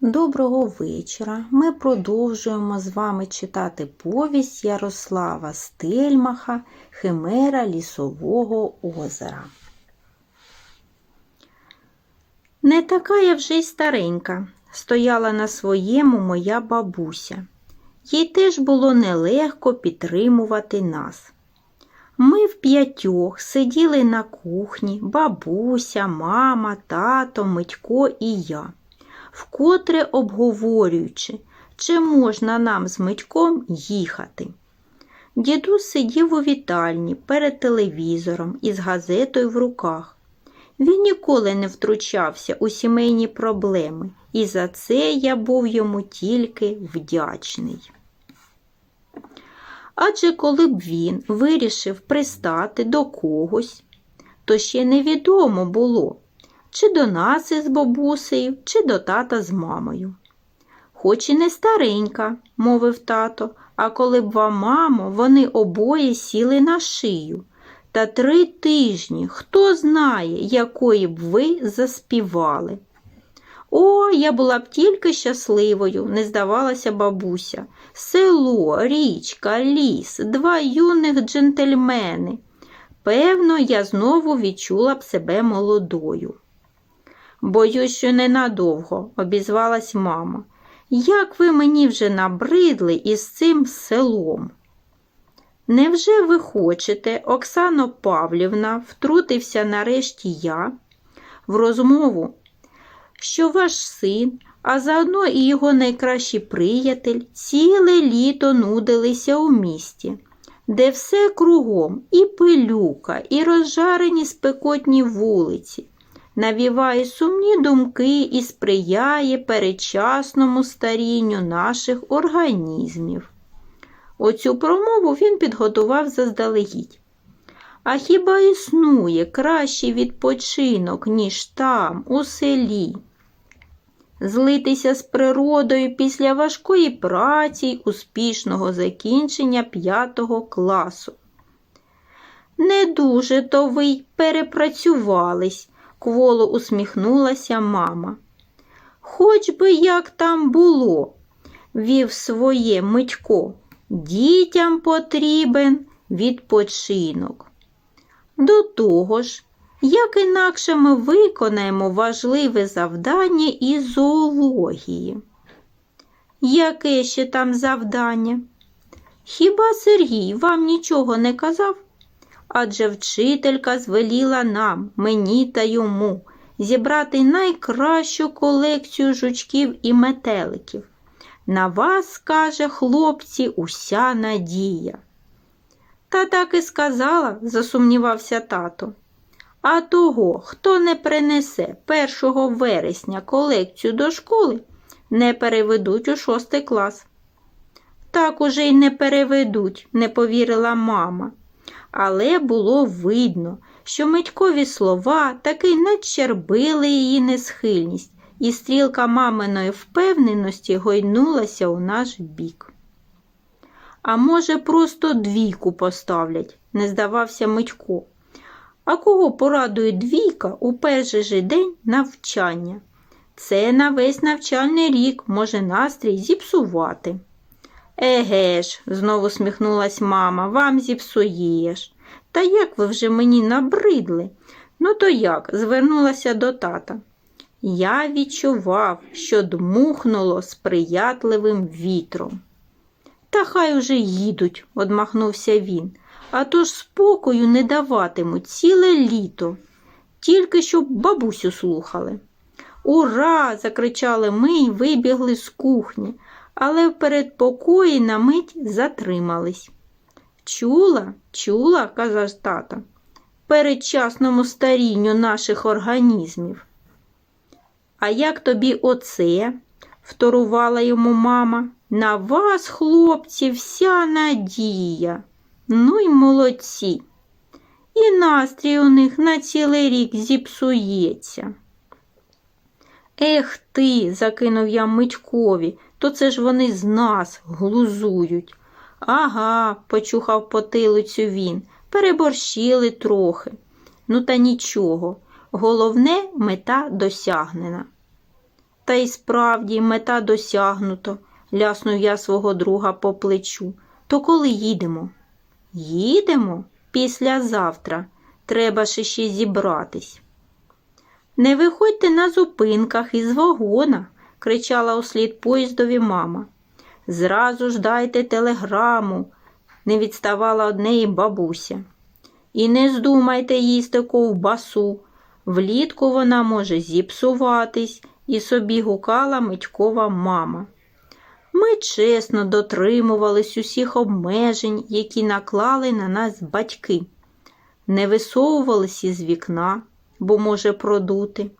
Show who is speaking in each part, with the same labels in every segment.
Speaker 1: Доброго вечора. Ми продовжуємо з вами читати повість Ярослава Стельмаха Химера Лісового озера. Не така я вже й старенька, стояла на своєму моя бабуся. Їй теж було нелегко підтримувати нас. Ми в п'ятьох сиділи на кухні, бабуся, мама, тато, Митько і я вкотре обговорюючи, чи можна нам з Митьком їхати. Дідусь сидів у вітальні перед телевізором із газетою в руках. Він ніколи не втручався у сімейні проблеми, і за це я був йому тільки вдячний. Адже коли б він вирішив пристати до когось, то ще невідомо було, чи до нас із бабусею, чи до тата з мамою. Хоч і не старенька, мовив тато, а коли б вам, мамо, вони обоє сіли на шию. Та три тижні хто знає, якої б ви заспівали. О, я була б тільки щасливою, не здавалася бабуся. Село, річка, ліс, два юних джентльмени. Певно, я знову відчула б себе молодою. Боюсь, що ненадовго, обізвалась мама. Як ви мені вже набридли із цим селом? Невже ви хочете, Оксано Павлівна, втрутився нарешті я в розмову, що ваш син, а заодно і його найкращий приятель, ціле літо нудилися у місті, де все кругом і пилюка, і розжарені спекотні вулиці навіває сумні думки і сприяє передчасному старінню наших організмів. Оцю промову він підготував заздалегідь. А хіба існує кращий відпочинок, ніж там, у селі? Злитися з природою після важкої праці й успішного закінчення п'ятого класу. Не дуже то ви перепрацювались, кволо усміхнулася мама. Хоч би як там було, вів своє Митько, дітям потрібен відпочинок. До того ж, як інакше ми виконаємо важливе завдання із зоології. Яке ще там завдання? Хіба Сергій вам нічого не казав? Адже вчителька звеліла нам, мені та йому, зібрати найкращу колекцію жучків і метеликів. На вас, каже хлопці, уся надія. Та так і сказала, засумнівався тато. А того, хто не принесе 1 вересня колекцію до школи, не переведуть у шостий клас. Так уже й не переведуть, не повірила мама але було видно, що Митькові слова таки надщербили її несхильність, і стрілка маминої впевненості гойнулася у наш бік. А може, просто двійку поставлять, не здавався Митько. А кого порадує двійка у перший же день навчання? Це на весь навчальний рік може настрій зіпсувати. Еге ж, знову сміхнулась мама, вам зіпсуєш. Та як ви вже мені набридли? Ну, то як? звернулася до тата. Я відчував, що дмухнуло сприятливим вітром. Та хай уже їдуть, одмахнувся він, а то ж спокою не даватимуть ціле літо, тільки щоб бабусю слухали. Ура! закричали ми й вибігли з кухні але в передпокої на мить затримались. Чула, чула, казав тата, передчасному старінню наших організмів. А як тобі оце? вторувала йому мама. На вас, хлопці, вся надія. Ну й молодці. І настрій у них на цілий рік зіпсується. Ех ти, закинув я Митькові, то це ж вони з нас глузують. Ага, почухав потилицю він, переборщили трохи. Ну, та нічого. Головне, мета досягнена. Та й справді мета досягнуто, ляснув я свого друга по плечу. То коли їдемо? Їдемо післязавтра. Треба ще ще зібратись. Не виходьте на зупинках із вагона, кричала услід поїздові мама. Зразу ж дайте телеграму, не відставала од неї бабуся. І не здумайте їсти ковбасу. Влітку вона може зіпсуватись, і собі гукала Митькова мама. Ми чесно дотримувались усіх обмежень, які наклали на нас батьки. Не висовувались із вікна, бо може продути,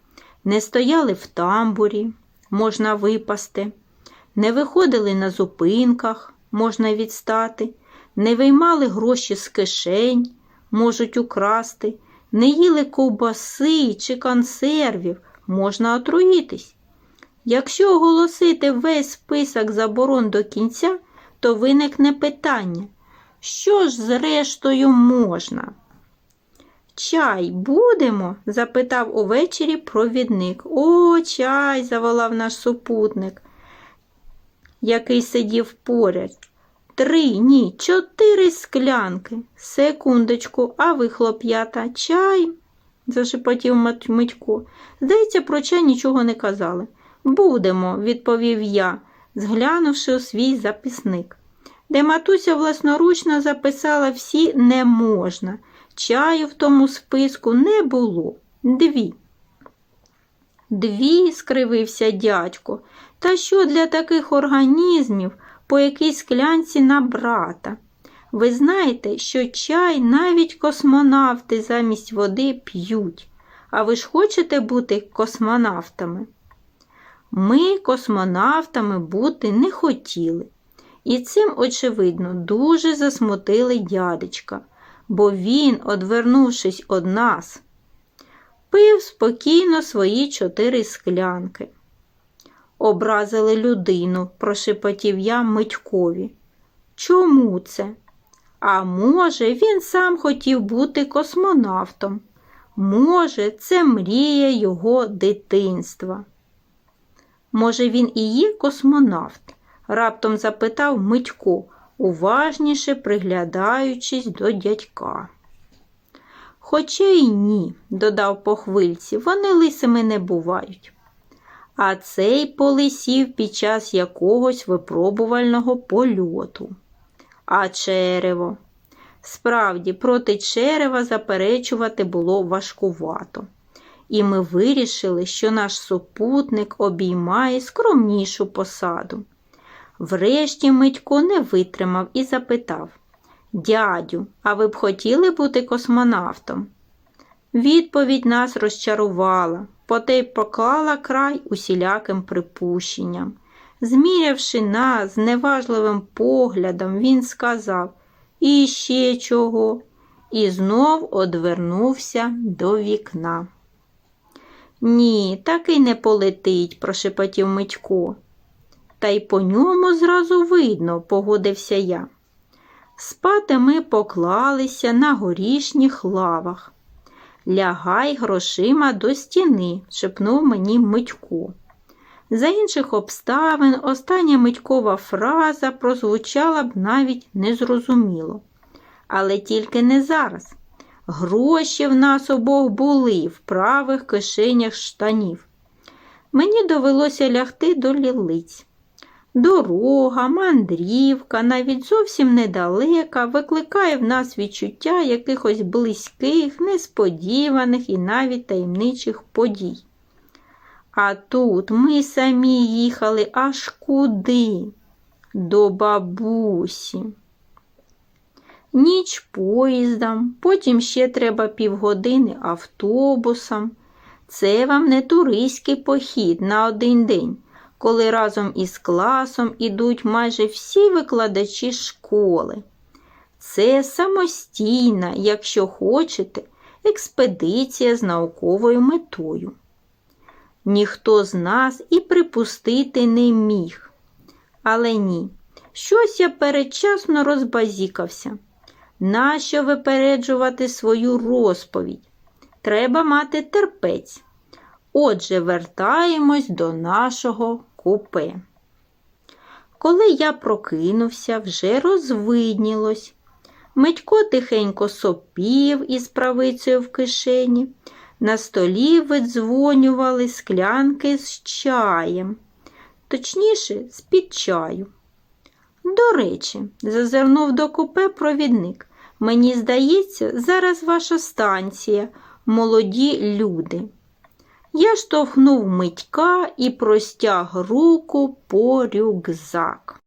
Speaker 1: не стояли в тамбурі, можна випасти, не виходили на зупинках, можна відстати, не виймали гроші з кишень, можуть украсти, не їли ковбаси чи консервів, можна отруїтись. Якщо оголосити весь список заборон до кінця, то виникне питання, що ж зрештою можна? Чай будемо? запитав увечері провідник. О, чай, заволав наш супутник, який сидів поряд. Три, ні, чотири склянки. Секундочку, а ви, хлоп'ята, чай? зашепотів Митько. Здається, про чай нічого не казали. Будемо, відповів я, зглянувши у свій записник, де матуся власноручно записала всі не можна. Чаю в тому списку не було. Дві. Дві, скривився дядько. Та що для таких організмів по якійсь склянці на брата? Ви знаєте, що чай навіть космонавти замість води п'ють. А ви ж хочете бути космонавтами? Ми космонавтами бути не хотіли. І цим, очевидно, дуже засмутили дядечка, бо він, одвернувшись од нас, пив спокійно свої чотири склянки. Образили людину, прошепотів я Митькові. Чому це? А може, він сам хотів бути космонавтом. Може, це мрія його дитинства. Може, він і є космонавт? раптом запитав Митько, уважніше приглядаючись до дядька. Хоча й ні, додав по хвильці, вони лисими не бувають. А цей полисів під час якогось випробувального польоту. А черево. Справді, проти черева заперечувати було важкувато. І ми вирішили, що наш супутник обіймає скромнішу посаду. Врешті Митько не витримав і запитав Дядю, а ви б хотіли бути космонавтом? Відповідь нас розчарувала, поте й поклала край усіляким припущенням. Змірявши нас зневажливим поглядом, він сказав І ще чого, і знов одвернувся до вікна. Ні, так і не полетить, прошепотів Митько. Та й по ньому зразу видно, погодився я. Спати ми поклалися на горішніх лавах. Лягай грошима до стіни, шепнув мені Митько. За інших обставин остання Митькова фраза прозвучала б навіть незрозуміло. Але тільки не зараз. Гроші в нас обох були в правих кишенях штанів. Мені довелося лягти до лілиць. Дорога, мандрівка, навіть зовсім недалека, викликає в нас відчуття якихось близьких, несподіваних і навіть таємничих подій. А тут ми самі їхали аж куди? До бабусі. Ніч поїздом, потім ще треба півгодини автобусом. Це вам не туристський похід на один день, коли разом із класом ідуть майже всі викладачі школи. Це самостійна, якщо хочете, експедиція з науковою метою. Ніхто з нас і припустити не міг. Але ні, щось я передчасно розбазікався. Нащо випереджувати свою розповідь? Треба мати терпець. Отже, вертаємось до нашого купе. Коли я прокинувся, вже розвиднілось. Митько тихенько сопів із правицею в кишені. На столі видзвонювали склянки з чаєм, точніше, з-під чаю. До речі, зазирнув до купе провідник. Мені здається, зараз ваша станція, молоді люди. Я штовхнув митька і простяг руку по рюкзак.